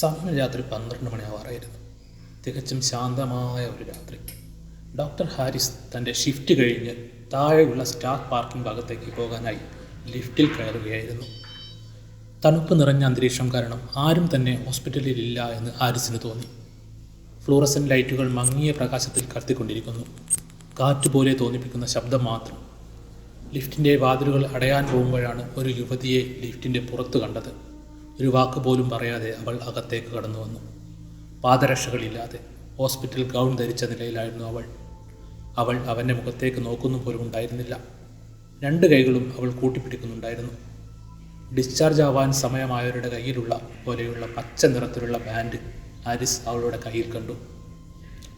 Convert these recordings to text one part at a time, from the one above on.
സമയം രാത്രി പന്ത്രണ്ട് മണിയാവാറായിരുന്നു തികച്ചും ശാന്തമായ ഒരു രാത്രി ഡോക്ടർ ഹാരിസ് തന്റെ ഷിഫ്റ്റ് കഴിഞ്ഞ് താഴെയുള്ള സ്റ്റാർ പാർക്കിംഗ് ഭാഗത്തേക്ക് പോകാനായി ലിഫ്റ്റിൽ കയറുകയായിരുന്നു. തണുപ്പ് നിറഞ്ഞ അന്തരീക്ഷം കാരണം ആരും തന്നെ ഹോസ്പിറ്റലിൽ ഇല്ല എന്ന് ഹാരിസിന് തോന്നി. ഫ്ലൂറസൻ ലൈറ്റുകൾ മങ്ങിയ പ്രകാശത്തിൽ കത്തിക്കൊണ്ടിരിക്കുന്നു കാറ്റ് പോലെ തോന്നിപ്പിക്കുന്ന ശബ്ദം മാത്രം. ലിഫ്റ്റിന്റെ വാതിലുകൾ അടയാൻ പോകുമ്പോഴാണ് ഒരു യുവതിയെ ലിഫ്റ്റിന്റെ പുറത്ത് കണ്ടത്. ഒരു വാക്ക് പോലും പറയാതെ അവൾ അകത്തേക്ക് കടന്നു വന്നു. പാദരക്ഷകളില്ലാതെ ഹോസ്പിറ്റൽ ഗൗൺ ധരിച്ച നിലയിലായിരുന്നു അവൾ. അവൾ അവന്റെ മുഖത്തേക്ക് നോക്കുന്നു പോലും ഉണ്ടായിരുന്നില്ല. രണ്ട് കൈകളും അവൾ കൂട്ടിപ്പിടിക്കുന്നുണ്ടായിരുന്നു. ഡിസ്ചാർജ് ആവാൻ സമയമായവരുടെ കയ്യിലുള്ള പോലെയുള്ള പച്ച നിറത്തിലുള്ള ബാൻഡ് ആരിസ് അവളുടെ കയ്യിൽ കണ്ടു.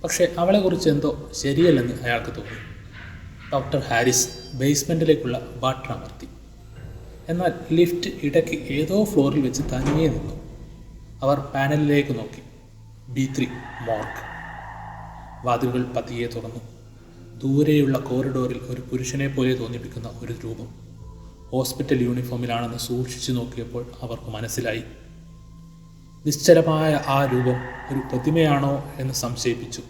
പക്ഷേ അവളെക്കുറിച്ച് എന്തോ ശരിയല്ലെന്ന് അയാൾക്ക് തോന്നി. ഡോക്ടർ ഹാരിസ് ബേസ്മെന്റിലേക്കുള്ള ബട്ടൺ അമർത്തി എന്നാൽ ലിഫ്റ്റ് ഇടയ്ക്ക് ഏതോ ഫ്ലോറിൽ വെച്ച് തനിയെ നിന്നു. അവർ പാനലിലേക്ക് നോക്കി. ബി ത്രീ മോർക്ക്. വാതിലുകൾ പതിയെ തുറന്നു. ദൂരെയുള്ള കോറിഡോറിൽ ഒരു പുരുഷനെ പോലെ തോന്നിപ്പിക്കുന്ന ഒരു രൂപം. ഹോസ്പിറ്റൽ യൂണിഫോമിലാണെന്ന് സൂക്ഷിച്ചു നോക്കിയപ്പോൾ അവർക്ക് മനസ്സിലായി. നിശ്ചലമായ ആ രൂപം ഒരു പ്രതിമയാണോ എന്ന് സംശയിപ്പിച്ചു.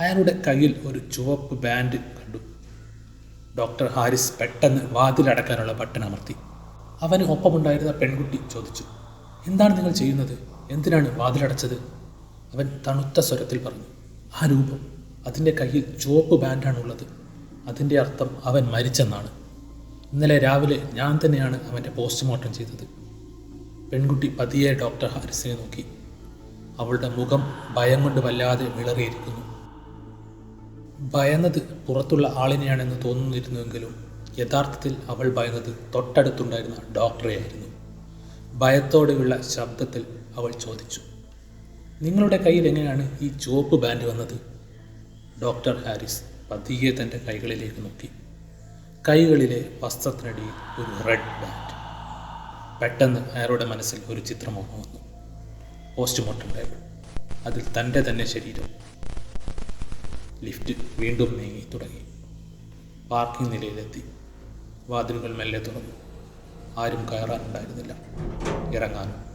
അയാളുടെ കയ്യിൽ ഒരു ചുവപ്പ് ബാൻഡ് കണ്ടു. ഡോക്ടർ ഹാരിസ് പെട്ടെന്ന് വാതിലടക്കാനുള്ള ബട്ടൺ അമർത്തി. അവന് ഒപ്പമുണ്ടായിരുന്ന പെൺകുട്ടി ചോദിച്ചു എന്താണ് നിങ്ങൾ ചെയ്യുന്നത്? എന്തിനാണ് വാതിലടച്ചത്? അവൻ തണുത്ത സ്വരത്തിൽ പറഞ്ഞു ആ രൂപം അതിന്റെ കയ്യിൽ ചുവപ്പ് ബാൻഡാണുള്ളത് അതിന്റെ അർത്ഥം അവൻ മരിച്ചെന്നാണ്. ഇന്നലെ രാവിലെ ഞാൻ തന്നെയാണ് അവന്റെ പോസ്റ്റ്മോർട്ടം ചെയ്തത്. പെൺകുട്ടി പതിയെ ഡോക്ടർ ഹാരിസിനെ നോക്കി. അവളുടെ മുഖം ഭയം കൊണ്ട് വല്ലാതെ വിളറിയിരിക്കുന്നു. ഭയന്നത് പുറത്തുള്ള ആളിനെയാണെന്ന് തോന്നുന്നിരുന്നുവെങ്കിലും യഥാർത്ഥത്തിൽ അവൾ ഭയന്നത് തൊട്ടടുത്തുണ്ടായിരുന്ന ഡോക്ടറെയായിരുന്നു ഭയത്തോടെയുള്ള ശബ്ദത്തിൽ അവൾ ചോദിച്ചു നിങ്ങളുടെ കയ്യിൽ എങ്ങനെയാണ് ഈ ചുവപ്പ് ബാൻഡ് വന്നത്? ഡോക്ടർ ഹാരിസ് പതിയെ തന്റെ കൈകളിലേക്ക് നോക്കി. കൈകളിലെ വസ്ത്രത്തിനടിയിൽ ഒരു റെഡ് ബാൻഡ്. പെട്ടെന്ന് അയാളുടെ മനസ്സിൽ ഒരു ചിത്രം ഓർമ്മ വന്നു. പോസ്റ്റ്മോർട്ടം ടേബിൾ അതിൽ തന്റെ തന്നെ ശരീരം. ലിഫ്റ്റ് വീണ്ടും നീങ്ങി തുടങ്ങി. പാർക്കിംഗ് നിലയിലെത്തി. വാതിലുകൾ മെല്ലെ തുറന്നു. ആരും കയറാനുണ്ടായിരുന്നില്ല. ഇറങ്ങാനും